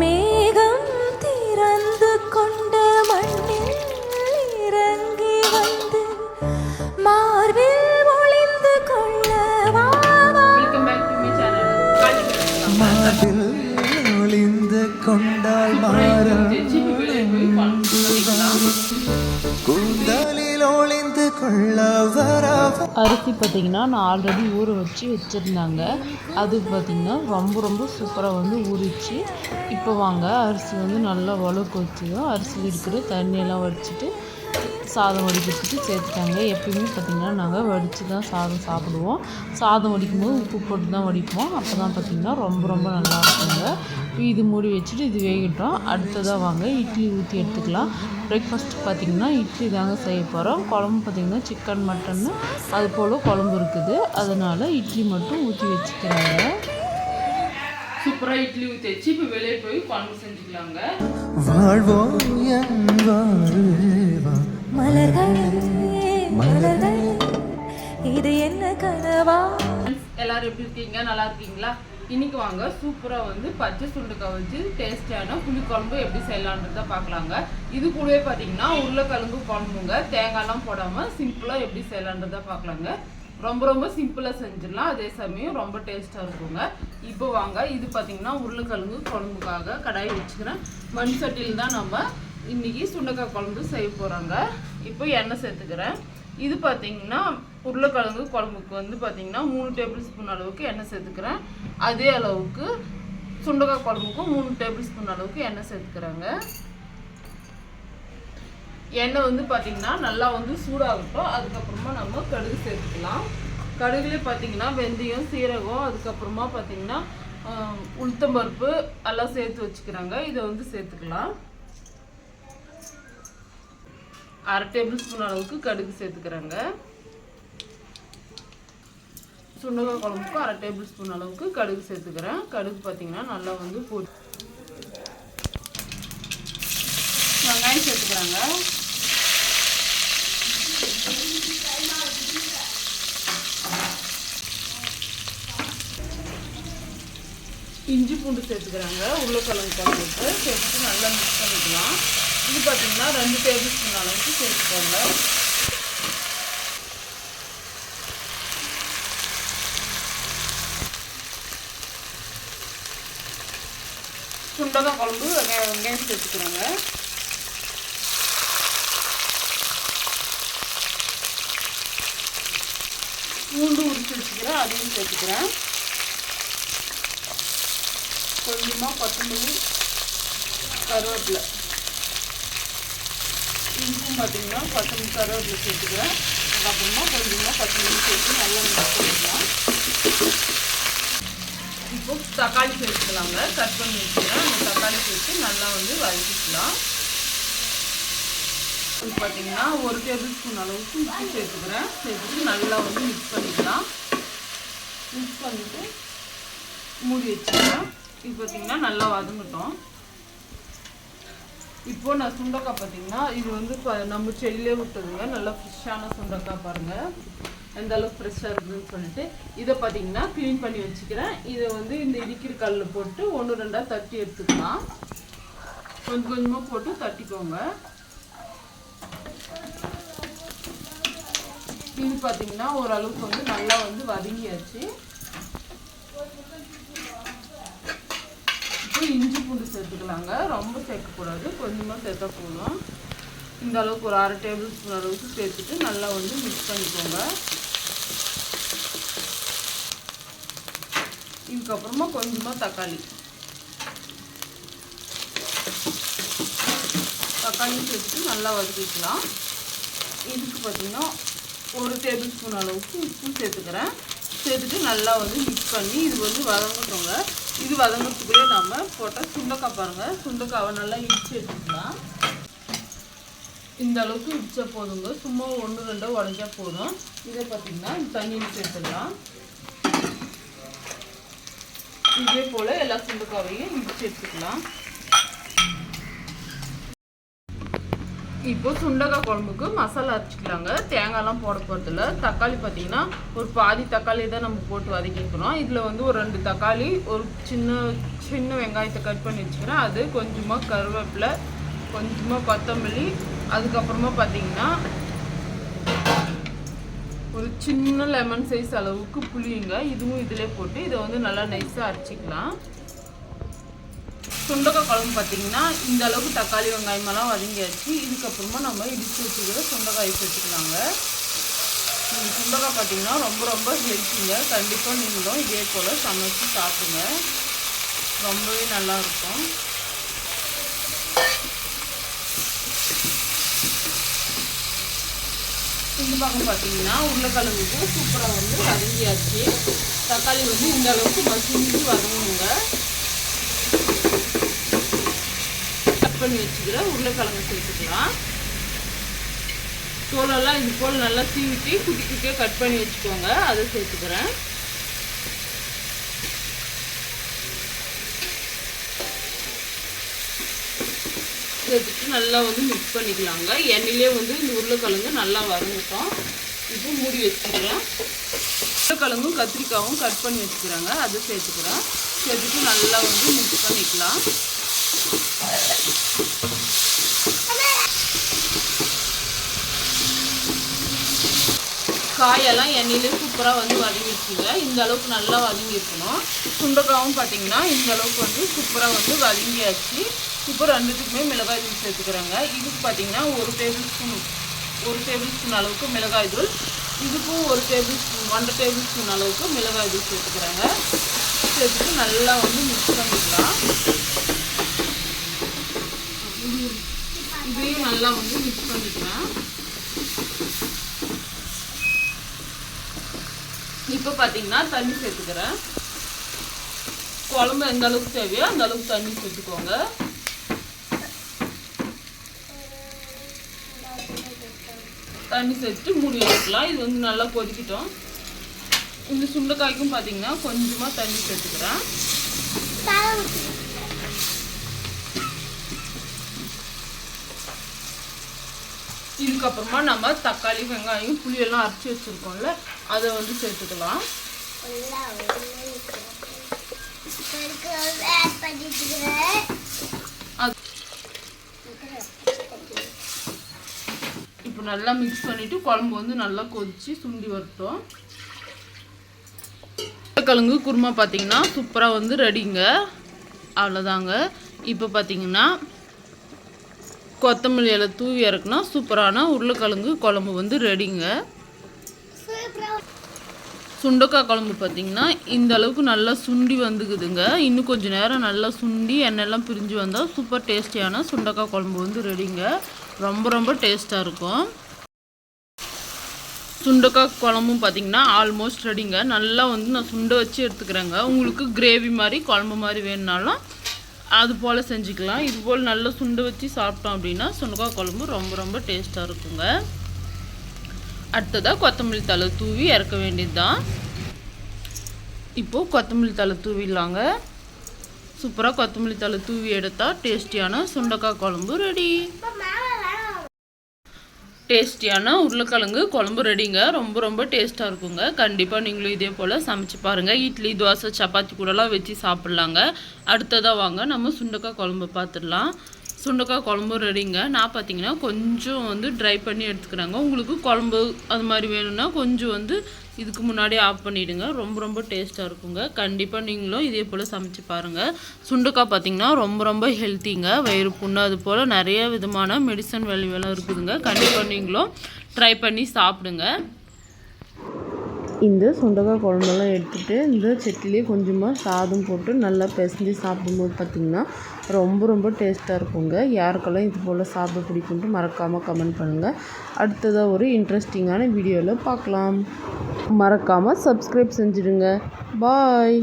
மேகம் திறந்து கொண்ட மண்ணில் இறங்கி வந்து மார்பில் ஒளிந்து கொள்ளவா welcome back to my channel மாதில் ஒளிந்து கொண்டாள் மாறல் கூந்தலில் ஒளிந்து கொள்ள வரவ அரிசி பார்த்திங்கன்னா நான் ஆல்ரெடி ஊற வச்சு வச்சுருந்தாங்க. அது பார்த்திங்கன்னா ரொம்ப ரொம்ப சூப்பராக வந்து ஊறிச்சு இப்போ வாங்க அரிசி வந்து நல்லா உழக்கு வச்சுதான் அரிசியில் இருக்கிற தண்ணியெல்லாம் வடிச்சிட்டு சாதம் வடிக்கிறதுக்கு சேர்த்துட்டாங்க. எப்பயுமே பார்த்திங்கன்னா நாங்கள் வடித்து தான் சாதம் சாப்பிடுவோம். சாதம் வடிக்கும்போது உப்பு போட்டு தான் வடிப்போம். அப்போ தான் பார்த்திங்கன்னா ரொம்ப ரொம்ப நல்லா இருக்குங்க. இப்போ இது மூடி வச்சுட்டு இது வேகட்டும். அடுத்ததாக வாங்க இட்லி ஊற்றி எடுத்துக்கலாம். பிரேக்ஃபாஸ்ட் பார்த்திங்கன்னா இட்லி தாங்க செய்ய போகிறோம் குழம்பு பார்த்திங்கன்னா சிக்கன் மட்டன் அது போல் குழம்பு இருக்குது. அதனால் இட்லி மட்டும் ஊற்றி வச்சுக்கிறாங்க. சூப்பராக இட்லி ஊற்றி வச்சு இப்போ வெளியே போய் குழம்பு செஞ்சுக்கலாங்க. வாழ்வோம் இது என்ன கனவா? எல்லாரும் எப்படி இருக்கீங்க? நல்லா இருக்கீங்களா? இன்னைக்கு வாங்க சூப்பராக வந்து பச்சை சுண்டுக்காய் வச்சு டேஸ்டியான புளிக்குழம்பு எப்படி செய்யலான்றத பார்க்கலாங்க. இது கூடவே பார்த்தீங்கன்னா உருளைக்கிழங்கு குழம்புங்க தேங்காய்லாம் போடாமல் சிம்பிளாக எப்படி செய்யலான்றத பார்க்கலாங்க. ரொம்ப ரொம்ப சிம்பிளாக செஞ்சிடலாம். அதே சமயம் ரொம்ப டேஸ்ட்டாக இருக்குங்க. இப்போ வாங்க இது பார்த்தீங்கன்னா உருளைக்கிழங்கு குழம்புக்காக கடாய் வச்சுக்கிறேன். மண் சட்டியில் தான் நம்ம இன்றைக்கி சுண்டக்காய் குழம்பு செய்ய போகிறாங்க இப்போ எண்ணெய் சேர்த்துக்கிறேன். இது பார்த்தீங்கன்னா உருளைக்கிழங்கு குழம்புக்கு வந்து பார்த்திங்கன்னா மூணு டேபிள் ஸ்பூன் அளவுக்கு எண்ணெய் சேர்த்துக்கிறேன். அதே அளவுக்கு சுண்டக்காய் குழம்புக்கும் மூணு டேபிள் ஸ்பூன் அளவுக்கு எண்ணெய் சேர்த்துக்கிறாங்க. எண்ணெய் வந்து பார்த்திங்கன்னா நல்லா வந்து சூடாகட்டும். அதுக்கப்புறமா நம்ம கடுகு சேர்த்துக்கலாம். கடுகுலே பார்த்தீங்கன்னா வெந்தயம் சீரகம் அதுக்கப்புறமா பார்த்தீங்கன்னா உளுத்தம்பருப்பு எல்லாம் சேர்த்து வச்சுக்கிறாங்க. இதை வந்து சேர்த்துக்கலாம். அரை டேபிள் ஸ்பூன் அளவுக்கு கடுகு சேர்த்துக்கிறேங்க. சுண்டக்காய் குழம்புக்கு அரை டேபிள் ஸ்பூன் அளவுக்கு கடுகு சேர்த்துக்கிறேன். கடுகு பார்த்தீங்கன்னா நல்லா வந்து போட்டு வெங்காயம் சேர்த்துக்கிறாங்க. இஞ்சி பூண்டு சேர்த்துக்கிறாங்க. உருளைக்கிழங்கு கலந்துட்டு சேர்த்துட்டு நல்லா மிக்ஸ் பண்ணிக்கலாம். இது பார்த்தீங்கன்னா ரெண்டு டேபிள் ஸ்பூன் அளவுக்கு சேர்த்துக்கோங்க. தான் குழம்பு வெங்காயம் வெங்காயம் சேர்த்துக்கிறாங்க பூண்டு உரிச்சு வச்சுக்கிறேன் அதையும் சேர்த்துக்கிறேன். கொஞ்சமாக கொத்தமல்லி கருவேப்பிலை. இஞ்சும் பார்த்தீங்கன்னா கொத்தமல்லி கருவேப்பிலை சேர்த்துக்கிறேன். அதுக்கப்புறமா கொஞ்சமாக கொத்தமல்லி சேர்த்து நல்லா மிக்ஸ் பண்ணிக்கலாம். இப்போ தக்காளி சேர்த்துக்கலாங்க. கட் பண்ணி வச்சுக்கிறேன். அந்த தக்காளி சேர்த்து நல்லா வந்து வதக்கிக்கலாம். இது பார்த்தீங்கன்னா ஒரு டேபிள் ஸ்பூன் அளவுக்கு உப்பு சேர்த்துக்கிறேன். சேர்த்துட்டு நல்லா வந்து மிக்ஸ் பண்ணிக்கலாம். மிக்ஸ் பண்ணிவிட்டு மூடி வச்சுக்கலாம் இது பார்த்தீங்கன்னா நல்லா வதங்கட்டும். இப்போ நான் சுண்டக்காய் பார்த்தீங்கன்னா இது வந்து இப்போ நம்ம செடியிலே விட்டதுங்க. நல்லா ஃப்ரெஷ்ஷான சுண்டக்காய் பாருங்கள் எந்த அளவுக்கு ஃப்ரெஷ்ஷாக இருக்குதுன்னு சொல்லிட்டு. இதை பார்த்தீங்கன்னா க்ளீன் பண்ணி வச்சுக்கிறேன். இதை வந்து இந்த இடிக்கிற கல்லில் போட்டு ஒன்று ரெண்டாக தட்டி எடுத்துக்கலாம். கொஞ்சம் கொஞ்சமாக போட்டு தட்டிக்கோங்க. இது பார்த்தீங்கன்னா ஓரளவுக்கு வந்து நல்லா வந்து வதங்கியாச்சு. இப்போ இஞ்சி பூண்டு சேர்த்துக்கலாங்க. ரொம்ப சேர்க்கக்கூடாது. கொஞ்சமாக சேர்த்தா போதும். இந்த அளவுக்கு ஒரு அரை டேபிள் ஸ்பூன் அளவுக்கு சேர்த்துட்டு நல்லா வந்து மிக்ஸ் பண்ணிக்கோங்க. இதுக்கப்புறமா கொஞ்சமாக தக்காளி. தக்காளி சேர்த்துட்டு நல்லா வதக்கிக்கலாம். இதுக்கு பார்த்தீங்கன்னா ஒரு டேபிள் ஸ்பூன் அளவுக்கு உப்பு சேர்த்துக்கிறேன். சேர்த்துட்டு நல்லா வந்து மிக்ஸ் பண்ணி இது வந்து வதங்கட்டோங்க. இது வதங்கிறதுக்குள்ளே நம்ம போட்டால் சுண்டக்காய் பாருங்கள் சுண்டக்காவை நல்லா இடிச்சு எடுத்துக்கலாம். இந்த அளவுக்கு இடிச்சா போதுங்க. சும்மா ஒன்று ரெண்டோ உடஞ்சா போதும். இதை பார்த்தீங்கன்னா தண்ணியில் சேர்த்துடலாம் இதே போல் எல்லா சுண்டக்காவையும் இடிச்சு எடுத்துக்கலாம். இப்போ சுண்டக்காய் குழம்புக்கு மசாலா அரைச்சிக்கலாங்க. தேங்காய்லாம் போட போகிறதில்ல தக்காளி பார்த்தீங்கன்னா ஒரு பாதி தக்காளி தான் நம்ம போட்டு வதக்கிக்கிறோம் இதில் வந்து ஒரு ரெண்டு தக்காளி ஒரு சின்ன சின்ன வெங்காயத்தை கட் பண்ணி வச்சுக்கிறேன். அது கொஞ்சமாக கருவேப்பிலை கொஞ்சமாக கொத்தமல்லி அதுக்கப்புறமா பார்த்தீங்கன்னா ஒரு சின்ன லெமன் சைஸ் அளவுக்கு புளியுங்க இதுவும் இதிலே போட்டு இதை வந்து நல்லா நைஸாக அரைச்சிக்கலாம். சுண்டக்காய் குழம்பு பார்த்தீங்கன்னா இந்த அளவுக்கு தக்காளி வெங்காயமெல்லாம் வதங்கியாச்சு. இதுக்கப்புறமா நம்ம இடித்து வச்சுக்கிற சுண்டக்காய் வச்சுக்கலாங்க. சுண்டக்காய் பார்த்தீங்கன்னா ரொம்ப ரொம்ப ஹெல்த்திங்க கண்டிப்பாக நீங்களும் இதே போல் சமைச்சு சாப்பிடுங்க. ரொம்பவே நல்லா இருக்கும். இந்த பக்கம் பார்த்தீங்கன்னா உருளைக்கிழங்குக்கு சூப்பராக வந்து வதங்கியாச்சு. தக்காளி வந்து இந்த அளவுக்கு மசிஞ்சு வதங்குங்க கட் பண்ணி வச்சுக்கிற உருளைக்கிழங்கு சேர்த்துக்கலாம். தோலெல்லாம் இது போல் நல்லா சீவிட்டு குட்டி குட்டியாக கட் பண்ணி வச்சுக்கோங்க. அதை சேர்த்துக்கிறேன். சேர்த்துட்டு நல்லா வந்து மிக்ஸ் பண்ணிக்கலாங்க. எண்ணெயிலே வந்து இந்த உருளைக்கிழங்கு நல்லா வதங்கட்டும். இப்போ மூடி வச்சுக்கிறேன். உருளைக்கிழங்கும் கத்திரிக்காயும் கட் பண்ணி வச்சுக்கிறாங்க. அதை சேர்த்துக்கிறேன். சேர்த்துட்டு நல்லா வந்து மிக்ஸ் பண்ணிக்கலாம். காயெல்லாம் எண்ணெயிலே சூப்பராக வந்து வதங்கிருக்குங்க இந்த அளவுக்கு நல்லா வதங்கியிருக்கணும். சுண்டக்காவும் பார்த்தீங்கன்னா இந்த அளவுக்கு வந்து சூப்பராக வந்து வதங்கியாச்சு. இப்போ ரெண்டுத்துக்குமே மிளகாய் தூள் சேர்த்துக்கிறாங்க. இதுக்கு பார்த்தீங்கன்னா ஒரு டேபிள் ஸ்பூன் ஒரு டேபிள் ஸ்பூன் அளவுக்கு மிளகாய் தூள். இதுக்கும் ஒரு டேபிள் ஸ்பூன் ஒன்றரை டேபிள் ஸ்பூன் அளவுக்கு மிளகாய் தூள் சேர்த்துக்கிறாங்க. சேர்த்துட்டு நல்லா வந்து மிக்ஸ் பண்ணிக்கலாம். நல்லா வந்து மிக்ஸ் பண்ணிக்கலாம். இப்போ பார்த்தீங்கன்னா தண்ணி சேர்த்துக்கிறேன். குழம்பு எந்த அளவுக்கு தேவையோ அந்த அளவுக்கு தண்ணி சேர்த்துக்கோங்க. தண்ணி சேர்த்துட்டு மூடி வச்சுக்கலாம். இது வந்து நல்லா கொதிக்கிட்டோம். இந்த சுண்டைக்காய்க்கும் பார்த்தீங்கன்னா கொஞ்சமாக தண்ணி சேர்த்துக்கிறேன். இதுக்கப்புறமா நம்ம தக்காளி வெங்காயம் புளியெல்லாம் அரைச்சி வச்சுருக்கோம்ல அதை வந்து சேர்த்துக்கலாம். அது இப்போ நல்லா மிக்ஸ் பண்ணிட்டு குழம்பு வந்து நல்லா கொதிச்சு சுண்டி வரட்டும். உருளைக்கிழங்கு குருமா பார்த்தீங்கன்னா சூப்பராக வந்து ரெடிங்க அவ்வளோதாங்க இப்போ பார்த்தீங்கன்னா கொத்தமல்லி இலை தூவி இறக்குனா சூப்பரான உருளைக்கிழங்கு குழம்பு வந்து ரெடிங்க சுண்டக்காய் குழம்பு பார்த்தீங்கன்னா இந்த அளவுக்கு நல்லா சுண்டி வந்துக்குதுங்க. இன்னும் கொஞ்சம் நேரம் நல்லா சுண்டி எண்ணெய்லாம் பிரிஞ்சு வந்தால் சூப்பர் டேஸ்டியான சுண்டக்காய் குழம்பு வந்து ரெடிங்க ரொம்ப ரொம்ப டேஸ்ட்டாக இருக்கும். சுண்டக்காய் குழம்பும் பார்த்தீங்கன்னா ஆல்மோஸ்ட் ரெடிங்க நல்லா வந்து நான் சுண்டை வச்சு எடுத்துக்கிறேங்க. உங்களுக்கு கிரேவி மாதிரி குழம்பு மாதிரி வேணுனாலும் அது போல் செஞ்சுக்கலாம். இது போல் நல்லா சுண்டை வச்சு சாப்பிட்டோம் அப்படின்னா சுண்டக்காய் குழம்பு ரொம்ப ரொம்ப டேஸ்ட்டாக இருக்குங்க. அடுத்ததாக கொத்தமல்லி தழை தூவி இறக்க வேண்டியது தான் இப்போது கொத்தமல்லி தழை தூவிடலாங்க. சூப்பராக கொத்தமல்லி தழை தூவி எடுத்தால் டேஸ்டியான சுண்டக்காய் குழம்பு ரெடி. டேஸ்டியான உருளைக்கிழங்கு குழம்பு ரெடிங்க ரொம்ப ரொம்ப டேஸ்ட்டாக இருக்குங்க. கண்டிப்பாக நீங்களும் இதே போல் சமைச்சு பாருங்கள் இட்லி தோசை சப்பாத்தி கூடலாம் வச்சு சாப்பிட்லாங்க. அடுத்ததாக வாங்க நம்ம சுண்டக்காய் குழம்பு பார்த்துடலாம் சுண்டக்காய் குழம்பு ரெடிங்க நான் பார்த்தீங்கன்னா கொஞ்சம் வந்து ட்ரை பண்ணி எடுத்துக்கிறாங்க. உங்களுக்கு குழம்பு அது மாதிரி வேணும்னா கொஞ்சம் வந்து இதுக்கு முன்னாடி ஆஃப் பண்ணிவிடுங்க ரொம்ப ரொம்ப டேஸ்ட்டாக இருக்குங்க. கண்டிப்பாக நீங்களும் இதே போல் சமைச்சு பாருங்கள் சுண்டக்காய் பார்த்தீங்கன்னா ரொம்ப ரொம்ப ஹெல்த்திங்க வயிறு புண்ணு அது போல் நிறைய விதமான மெடிசன் வேல்யூவெல்லாம் இருக்குதுங்க. கண்டிப்பாக நீங்களும் ட்ரை பண்ணி சாப்பிடுங்க. இந்த சுண்டக்காய் குழம்பெல்லாம் எடுத்துகிட்டு இந்த சட்னிலே கொஞ்சமாக சாதம் போட்டு நல்லா பிசைஞ்சு சாப்பிடும்போது பார்த்திங்கன்னா ரொம்ப ரொம்ப டேஸ்ட்டாக இருக்குங்க. யாருக்கெல்லாம் இது போல் சாப்பிட பிடிக்கும்ட்டு மறக்காமல் கமெண்ட் பண்ணுங்கள் அடுத்ததாக ஒரு இன்ட்ரெஸ்டிங்கான வீடியோவில் பார்க்கலாம். மறக்காமல் சப்ஸ்கிரைப் செஞ்சுடுங்க. பாய்.